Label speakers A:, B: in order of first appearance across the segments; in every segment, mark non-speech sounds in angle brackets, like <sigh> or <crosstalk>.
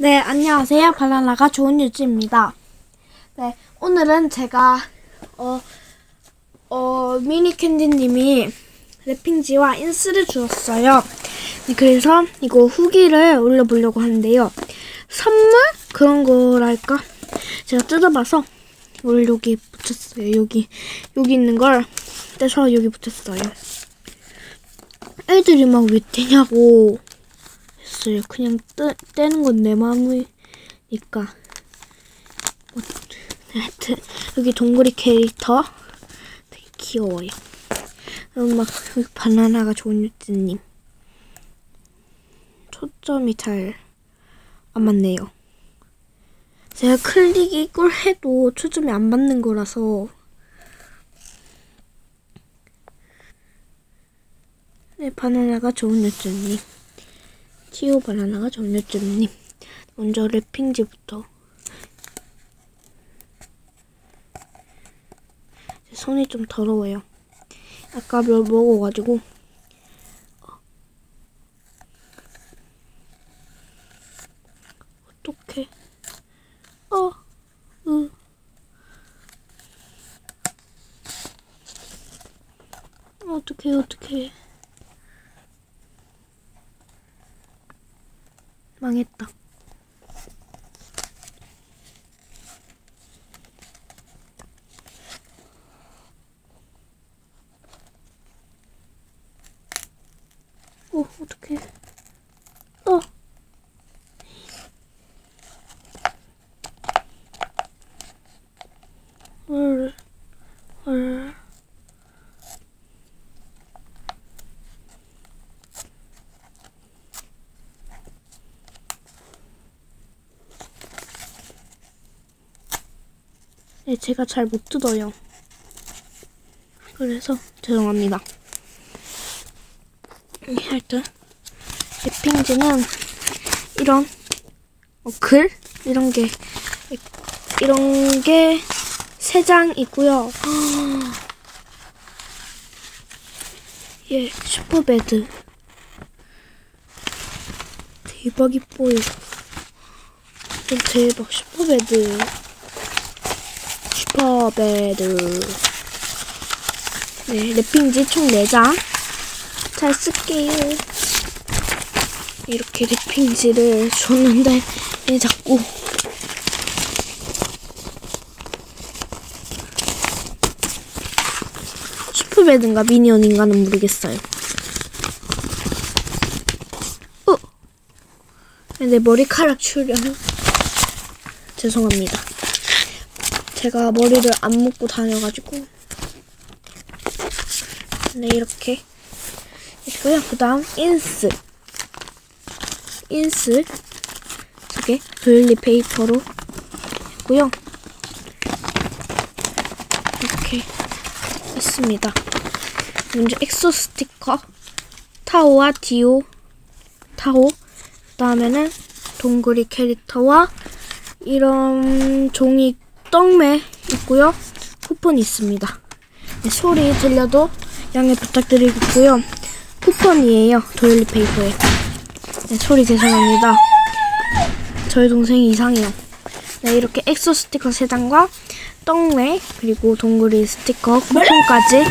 A: 네, 안녕하세요. 바나나가 좋은 유지입니다. 네, 오늘은 제가, 어, 어, 미니캔디님이 랩핑지와 인스를 주었어요. 네, 그래서 이거 후기를 올려보려고 하는데요. 선물? 그런 거랄까? 제가 뜯어봐서 이걸 여기 붙였어요. 여기, 여기 있는 걸 떼서 여기 붙였어요. 애들이 막 왜 떼냐고 했어요. 그냥 떼, 떼는 건 내 마음이니까. 뭐, 하여튼 여기 동그리 캐릭터 되게 귀여워요. 막 여기 바나나가 좋은 유찌님 초점이 잘 안 맞네요. 제가 클릭 이걸 해도 초점이 안 맞는 거라서 네, 바나나가 좋은 요즘님. 티오 바나나가 요즘님. 먼저 랩핑지부터. 손이 좀 더러워요. 아까 뭘 먹어가지고. 어떡해. 어, 으. 어떡해, 어떡해. 망했다. 오, 어떡해. 어. 헐, 헐. 네, 제가 잘 못 뜯어요. 그래서 죄송합니다. 음, 하여튼 랩핑지는 이런 어, 글 이런 게 이런 게 세장 있고요. <gasps> 예, 슈퍼배드 대박 이뻐요. 좀 대박 슈퍼배드. 슈퍼배드 네, 랩핑지 총 4장. 잘 쓸게요. 이렇게 랩핑지를 줬는데 얘 자꾸. 슈퍼배드인가 미니언인가는 모르겠어요. 어? 내 머리카락 출연 죄송합니다 제가 머리를 안 묶고 다녀가지고. 네 이렇게. 있고요. 그 다음 인스. 인스. 두개. 도일리 페이퍼로 했고요. 이렇게 했습니다. 먼저 엑소 스티커. 타오와 디오. 타오. 그 다음에는 동그리 캐릭터와 이런 종이 떡매 있고요. 쿠폰이 있습니다. 네, 소리 들려도 양해 부탁드리고요. 쿠폰이에요. 도일리 페이퍼에. 네, 소리 죄송합니다. 저희 동생이 이상해요. 네, 이렇게 엑소 스티커 3장과 떡매 그리고 동그리 스티커 쿠폰까지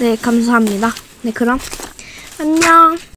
A: 네, 감사합니다. 네, 그럼 안녕.